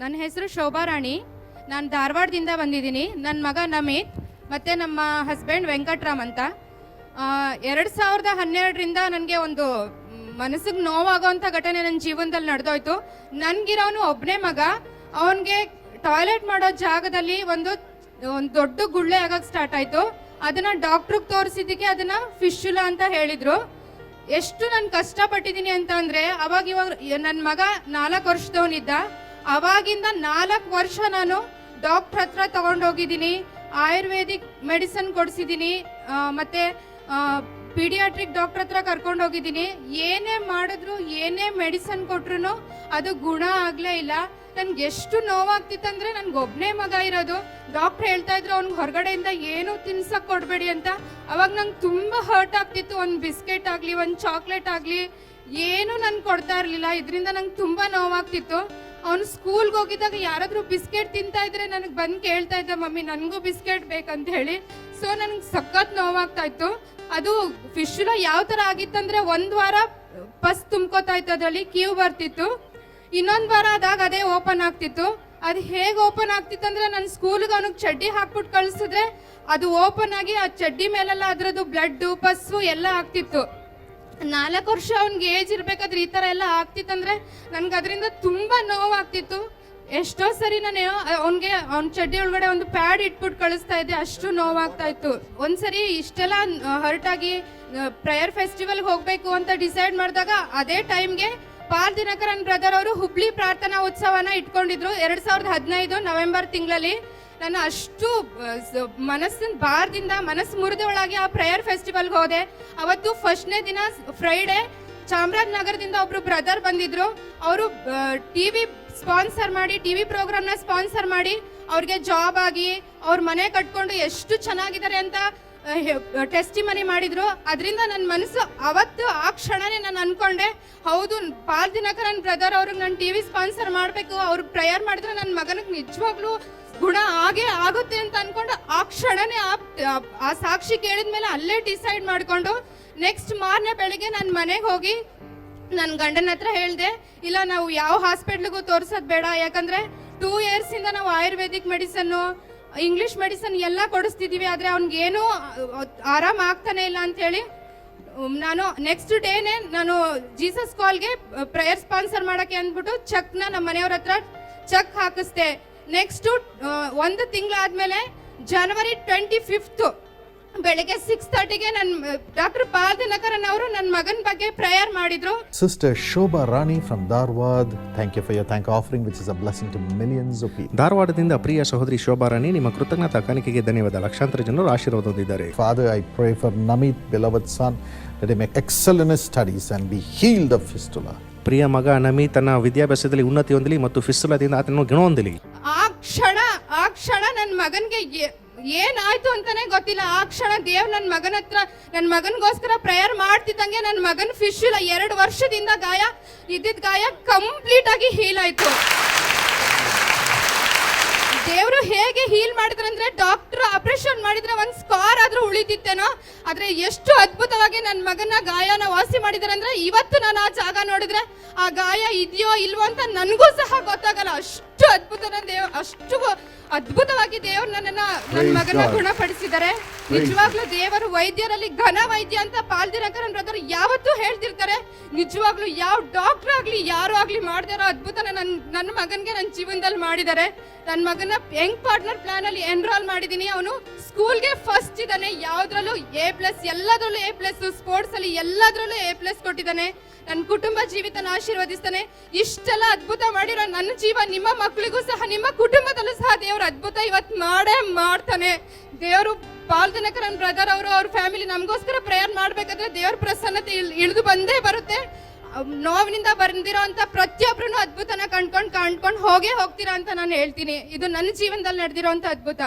ನನ್ನ ಹೆಸರು ಶೋಭಾ ರಾಣಿ. ನಾನು ಧಾರವಾಡದಿಂದ ಬಂದಿದ್ದೀನಿ. ನನ್ನ ಮಗ ನಮಿತ್, ಮತ್ತು ನಮ್ಮ ಹಸ್ಬೆಂಡ್ ವೆಂಕಟರಾಮ್ ಅಂತ. ಎರಡು ಸಾವಿರದ ಹನ್ನೆರಡರಿಂದ ನನಗೆ ಒಂದು ಮನಸ್ಸಿಗೆ ನೋವಾಗೋವಂಥ ಘಟನೆ ನನ್ನ ಜೀವನದಲ್ಲಿ ನಡೆದೋಯ್ತು. ನನಗಿರೋನು ಒಬ್ಬನೇ ಮಗ. ಅವನಿಗೆ ಟಾಯ್ಲೆಟ್ ಮಾಡೋ ಜಾಗದಲ್ಲಿ ಒಂದು ಒಂದು ದೊಡ್ಡ ಗುಳ್ಳೆ ಆಗೋಕ್ಕೆ ಸ್ಟಾರ್ಟ್ ಆಯಿತು. ಅದನ್ನು ಡಾಕ್ಟ್ರಿಗೆ ತೋರಿಸಿದ್ದಕ್ಕೆ ಅದನ್ನು ಫಿಶುಲಾ ಅಂತ ಹೇಳಿದರು. ಎಷ್ಟು ನಾನು ಕಷ್ಟಪಟ್ಟಿದ್ದೀನಿ ಅಂತ ಅಂದರೆ, ಅವಾಗ ಇವಾಗ ನನ್ನ ಮಗ ನಾಲ್ಕು ವರ್ಷದವನಿದ್ದ. ಅವಾಗಿಂದ ನಾಲ್ಕು ವರ್ಷ ನಾನು ಡಾಕ್ಟ್ರ್ ಹತ್ರ ತಗೊಂಡೋಗಿದ್ದೀನಿ, ಆಯುರ್ವೇದಿಕ್ ಮೆಡಿಸನ್ ಕೊಡಿಸಿದ್ದೀನಿ ಮತ್ತು ಪೀಡಿಯಾಟ್ರಿಕ್ ಡಾಕ್ಟರ್ ಹತ್ರ ಕರ್ಕೊಂಡು ಹೋಗಿದ್ದೀನಿ ಏನೇ ಮಾಡಿದ್ರು, ಏನೇ ಮೆಡಿಸನ್ ಕೊಟ್ರು ಅದು ಗುಣ ಆಗಲೇ ಇಲ್ಲ. ನನ್ಗೆ ಎಷ್ಟು ನೋವಾಗ್ತಿತ್ತಂದ್ರೆ ನನ್ಗೆ ಒಬ್ಬನೇ ಮಗ ಇರೋದು. ಡಾಕ್ಟರ್ ಹೇಳ್ತಾ ಇದ್ರು, ಅವ್ನಿಗೆ ಹೊರಗಡೆಯಿಂದ ಏನು ತಿನ್ಸಕ್ಕೆ ಕೊಡಬೇಡಿ ಅಂತ. ಅವಾಗ ನಂಗೆ ತುಂಬ ಹರ್ಟ್ ಆಗ್ತಿತ್ತು. ಒಂದು ಬಿಸ್ಕೆಟ್ ಆಗಲಿ, ಒಂದು ಚಾಕ್ಲೇಟ್ ಆಗಲಿ, ಏನು ನನ್ಗೆ ಕೊಡ್ತಾ ಇರಲಿಲ್ಲ. ಇದರಿಂದ ನಂಗೆ ತುಂಬ ನೋವಾಗ್ತಿತ್ತು. ಅವನು ಸ್ಕೂಲ್ಗೆ ಹೋಗಿದ್ದಾಗ ಯಾರಾದರೂ ಬಿಸ್ಕೆಟ್ ತಿಂತಾ ಇದ್ರೆ ನನಗೆ ಬಂದು ಕೇಳ್ತಾ ಇದ್ದ, ಮಮ್ಮಿ, ನನಗೂ ಬಿಸ್ಕೆಟ್ ಬೇಕಂತ ಹೇಳಿ. ಸೊ ನನಗೆ ಸಖತ್ ನೋವಾಗ್ತಾ ಇತ್ತು. ಅದು ಫಿಶುಲ ಯಾವ ಥರ ಆಗಿತ್ತಂದ್ರೆ ಒಂದು ವಾರ ಪಸ್ ತುಂಬ್ಕೋತಾ ಇತ್ತು ಅದರಲ್ಲಿ ಕ್ಯೂ ಬರ್ತಿತ್ತು. ಇನ್ನೊಂದು ವಾರ ಆದಾಗ ಅದೇ ಓಪನ್ ಆಗ್ತಿತ್ತು. ಅದು ಹೇಗೆ ಓಪನ್ ಆಗ್ತಿತ್ತು ಅಂದ್ರೆ ನನ್ನ ಸ್ಕೂಲ್ಗೆ ಅವನಿಗೆ ಚಡ್ಡಿ ಹಾಕ್ಬಿಟ್ಟು ಕಳಿಸಿದ್ರೆ ಅದು ಓಪನ್ ಆಗಿ ಆ ಚಡ್ಡಿ ಮೇಲೆಲ್ಲ ಅದರದ್ದು ಬ್ಲಡ್ಡು ಪಸ್ಸು ಎಲ್ಲ ಆಗ್ತಿತ್ತು. ನಾಲ್ಕು ವರ್ಷ ಅವ್ನಿಗೆ ಏಜ್ ಇರ್ಬೇಕಾದ್ರೆ ಈ ಥರ ಎಲ್ಲ ಆಗ್ತಿತ್ತಂದ್ರೆ ನನ್ಗೆ ಅದರಿಂದ ತುಂಬಾ ನೋವಾಗ್ತಿತ್ತು. ಎಷ್ಟೋ ಸರಿ ನಾನು ಅವ್ನಿಗೆ ಅವ್ನ ಚಡ್ಡಿ ಒಳಗಡೆ ಒಂದು ಪ್ಯಾಡ್ ಇಟ್ಬಿಟ್ಟು ಕಳಿಸ್ತಾ ಇದ್ದೆ, ಅಷ್ಟು ನೋವಾಗ್ತಾ ಇತ್ತು. ಒಂದ್ಸರಿ ಇಷ್ಟೆಲ್ಲ ಹರ್ಟ್ ಆಗಿ ಪ್ರೇಯರ್ ಫೆಸ್ಟಿವಲ್ಗೆ ಹೋಗಬೇಕು ಅಂತ ಡಿಸೈಡ್ ಮಾಡಿದಾಗ ಅದೇ ಟೈಮ್ಗೆ ಪಾರ್ ದಿನಕರನ್ ಬ್ರದರ್ ಅವರು ಹುಬ್ಳಿ ಪ್ರಾರ್ಥನಾ ಉತ್ಸವನ ಇಟ್ಕೊಂಡಿದ್ರು. ಎರಡ್ ಸಾವಿರದ ಹದಿನೈದು ನವೆಂಬರ್ ತಿಂಗಳಲ್ಲಿ. ನಾನು ಅಷ್ಟು ಮನಸ್ಸಿನ ಭಾರದಿಂದ ಮನಸ್ಸು ಮುರಿದೊಳಗೆ ಆ ಪ್ರೇಯರ್ ಫೆಸ್ಟಿವಲ್ಗೆ ಹೋದೆ. ಅವತ್ತು ಫಸ್ಟ್ನೇ ದಿನ ಫ್ರೈಡೆ ಚಾಮರಾಜನಗರದಿಂದ ಒಬ್ರು ಬ್ರದರ್ ಬಂದಿದ್ರು. ಅವರು ಟಿ ವಿ ಸ್ಪಾನ್ಸರ್ ಮಾಡಿ ಟಿ ವಿ ಪ್ರೋಗ್ರಾಮ್ನ ಸ್ಪಾನ್ಸರ್ ಮಾಡಿ, ಅವ್ರಿಗೆ ಜಾಬ್ ಆಗಿ, ಅವ್ರ ಮನೆ ಕಟ್ಕೊಂಡು ಎಷ್ಟು ಚೆನ್ನಾಗಿದ್ದಾರೆ ಅಂತ ಟೆಸ್ಟಿ ಮನಿ ಮಾಡಿದ್ರು. ಅದರಿಂದ ನನ್ನ ಮನಸ್ಸು ಅವತ್ತು ಆ ಕ್ಷಣನೇ ನಾನು ಅನ್ಕೊಂಡೆ. ಹೌದು, ಪಾಲ್ ನನ್ನ ಬ್ರದರ್ ಅವ್ರಿಗೆ ನಾನು ಟಿವಿ ಸ್ಪಾನ್ಸರ್ ಮಾಡಬೇಕು. ಅವ್ರು ಪ್ರೇಯರ್ ಮಾಡಿದ್ರೆ ನನ್ನ ಮಗನಿಗೆ ನಿಜವಾಗ್ಲೂ ಗುಣ ಆಗೇ ಆಗುತ್ತೆ ಅಂತ ಅನ್ಕೊಂಡು ಆ ಕ್ಷಣನೇ ಆ ಆ ಸಾಕ್ಷಿ ಕೇಳಿದ್ಮೇಲೆ ಅಲ್ಲೇ ಡಿಸೈಡ್ ಮಾಡ್ಕೊಂಡು ನೆಕ್ಸ್ಟ್ ಮಾರನೇ ಬೆಳಿಗ್ಗೆ ನನ್ನ ಮನೆಗೆ ಹೋಗಿ ನನ್ನ ಗಂಡನ ಹತ್ರ ಹೇಳಿದೆ, ಇಲ್ಲ, ನಾವು ಯಾವ ಹಾಸ್ಪಿಟ್ಲಿಗೂ ತೋರ್ಸೋದು ಬೇಡ. ಯಾಕಂದ್ರೆ ಟೂ ಇಯರ್ಸ್ ಇಂದ ನಾವು ಆಯುರ್ವೇದಿಕ್ ಮೆಡಿಸನ್ನು ಇಂಗ್ಲಿಷ್ ಮೆಡಿಸನ್ ಎಲ್ಲ ಕೊಡಿಸ್ತಿದೀವಿ. ಆದ್ರೆ ಅವ್ನಿಗೇನು ಆರಾಮ ಆಗ್ತಾನೆ ಇಲ್ಲ ಅಂತ ಹೇಳಿ ನಾನು ನೆಕ್ಸ್ಟ್ ಡೇನೆ ನಾನು ಜೀಸಸ್ ಕಾಲ್ಗೆ ಪ್ರೇಯರ್ ಸ್ಪಾನ್ಸರ್ ಮಾಡಕ್ಕೆ ಅಂದ್ಬಿಟ್ಟು ಚೆಕ್ನ ನಮ್ಮ ಮನೆಯವ್ರ ಹತ್ರ ಚೆಕ್ ಹಾಕಿಸ್ದೆ. ನೆಕ್ಸ್ಟು uh, ಒಂದು ತಿಂಗಳಾದ್ಮೇಲೆ ಜನವರಿ ಟ್ವೆಂಟಿ ಫಿಫ್ತ್ ಬೆಳಿಗ್ಗೆ ಸಿಕ್ಸ್ ತರ್ಟಿಗೆ ನನ್ನ ಡಾಕ್ಟರ್ ಪಾಲ್ ಅವರು ನನ್ನ ಮಗನ ಬಗ್ಗೆ ಪ್ರೇಯರ್ ಮಾಡಿದ್ರು. Sister Shobha Rani from Dharwad thank you for your thank offering which is a blessing to millions of people ಧಾರವಾಡದಿಂದ ಪ್ರಿಯ ಸಹೋದರಿ ಶೋಭಾ ರಾಣಿ ನಿಮ್ಮ ಕೃತಜ್ಞತಾ ಕಾಣಿಕೆಗೆ ಧನ್ಯವಾದ. ಲಕ್ಷಾಂತರ ಜನರು ಆಶೀರ್ವಾದ ಹೊಂದಿದ್ದಾರೆ father I pray for Namit Bilavat son that him excel in studies and be heal the fistula ಪ್ರಿಯ ಮಗ ನಮಿ ತನ್ನ ವಿದ್ಯಾಭ್ಯಾಸದಲ್ಲಿ ಉನ್ನತಿ ಹೊಂದಲಿ ಮತ್ತು ಫಿಸ್ತುಲದಿಂದ ಆತನ ಗುಣ ಹೊಂದಲಿ. ಆ ಕ್ಷಣ ಆ ಕ್ಷಣ ನನ್ನ ಮಗನಿಗೆ ಏನಾಯ್ತು ಅಂತಾನೆ ಗೊತ್ತಿಲ್ಲ. ಆ ಕ್ಷಣ ದೇವ್ ನನ್ನ ಮಗನ ಹತ್ರ ನನ್ನ ಮಗನಿಗೋಸ್ಕರ ಪ್ರೇಯರ್ ಮಾಡ್ತಿದ್ದಂಗೆ ನನ್ನ ಮಗನ ಇಲ್ಲ. ಎರಡು ವರ್ಷದಿಂದ ಗಾಯ, ಇದ್ದಿದ್ದ ಗಾಯ ಕಂಪ್ಲೀಟ್ ಆಗಿ ಹೀಲ್ ಆಯ್ತು. ದೇವರು ಹೇಗೆ ಹೀಲ್ ಮಾಡಿದ್ರಂದ್ರೆ ಡಾಕ್ಟರ್ ಆಪರೇಷನ್ ಮಾಡಿದ್ರೆ ಒಂದ್ ಸ್ಕಾರ್ ಆದ್ರೂ ಉಳಿದಿತ್ತೇನೋ ಆದ್ರೆ ಎಷ್ಟು ಅದ್ಭುತವಾಗಿ ನನ್ನ ಮಗನ ಗಾಯನ ವಾಸಿ ಮಾಡಿದ್ರೆ ಅಂದ್ರೆ ಇವತ್ತು ನಾನು ಆ ಜಾಗ ನೋಡಿದ್ರೆ ಆ ಗಾಯ ಇದೆಯೋ ಇಲ್ವೋ ಅಂತ ನನಗೂ ಸಹ ಗೊತ್ತಾಗಲ್ಲ. ಅಷ್ಟು ಅದ್ಭುತ ದೇವ್ ಅಷ್ಟು ಅದ್ಭುತವಾಗಿ ದೇವ್ರು ನನ್ನನ್ನ ನನ್ನ ಮಗನ. ಗುಣಪಡಿಸಿದ್ದಾರೆ. ನಿಜವಾಗ್ಲೂ ದೇವರು ವೈದ್ಯರಲ್ಲಿ ಘನ ವೈದ್ಯ ಅಂತ ಪಾಲ್ದಿನಕರನ್ ಬ್ರದರ್ ಯಾವತ್ತೂ ಹೇಳ್ತಿರ್ತಾರೆ. ನಿಜವಾಗ್ಲೂ ಯಾವ ಡಾಕ್ಟರ್ ಆಗಲಿ, ಯಾರು ಆಗಲಿ ಮಾಡ್ದಿರೋ ಅದ್ಭುತನ ನನ್ನ ನನ್ನ ಮಗನಿಗೆ ನನ್ನ ಜೀವನದಲ್ಲಿ ಮಾಡಿದ್ದಾರೆ ನನ್ನ ಮಗನ ಯಂಗ್ ಪಾರ್ಟ್ನರ್ ಪ್ಲಾನ್ ಅಲ್ಲಿ ಎನ್ರೋಲ್ ಮಾಡಿದೀನಿ ಅವನು? ಸ್ಕೂಲ್ಗೆ ಫಸ್ಟ್ ಇದ್ದಾನೆ, ಯಾವ್ದ್ರಲ್ಲೂ ಎ ಪ್ಲಸ್ ಎಲ್ಲದರಲ್ಲೂ ಎ ಪ್ಲಸ್ ಸ್ಪೋರ್ಟ್ಸ್ ಅಲ್ಲಿ ಎಲ್ಲದರಲ್ಲೂ ಎ ಪ್ಲಸ್ ಕೊಟ್ಟಿದ್ದಾನೆ. ನನ್ನ ಕುಟುಂಬ ಜೀವಿತನ ಆಶೀರ್ವದಿಸ್ತಾನೆ. ಇಷ್ಟೆಲ್ಲ ಅದ್ಭುತ ಮಾಡಿರೋ ನನ್ನ ಜೀವ, ನಿಮ್ಮ ಮಕ್ಕಳಿಗೂ ಸಹ, ನಿಮ್ಮ ಕುಟುಂಬದಲ್ಲೂ ಸಹ ದೇವ್ರ ಅದ್ಭುತ ಇವತ್ತು ಮಾಡೇ ಮಾಡ್ತಾನೆ. ದೇವರು ಪಾಲ್ದಿನಕರನ್ ಬ್ರದರ್ ಅವರು, ಅವ್ರ ಫ್ಯಾಮಿಲಿ ನಮಗೋಸ್ಕರ ಪ್ರೇಯರ್ ಮಾಡ್ಬೇಕಾದ್ರೆ ದೇವ್ರ ಪ್ರಸನ್ನತೆ ಇಳ್- ಇಳಿದು ಬಂದೇ ಬರುತ್ತೆ. ನೋವಿನಿಂದ ಬಂದಿರೋ ಅಂತ ಅದ್ಭುತನ ಕಂಡ್ಕೊಂಡು ಕಂಡ್ಕೊಂಡು ಹೋಗೇ ಹೋಗ್ತೀರಾ ಅಂತ ನಾನು ಹೇಳ್ತೀನಿ. ಇದು ನನ್ನ ಜೀವನದಲ್ಲಿ ನಡೆದಿರೋ ಅದ್ಭುತ.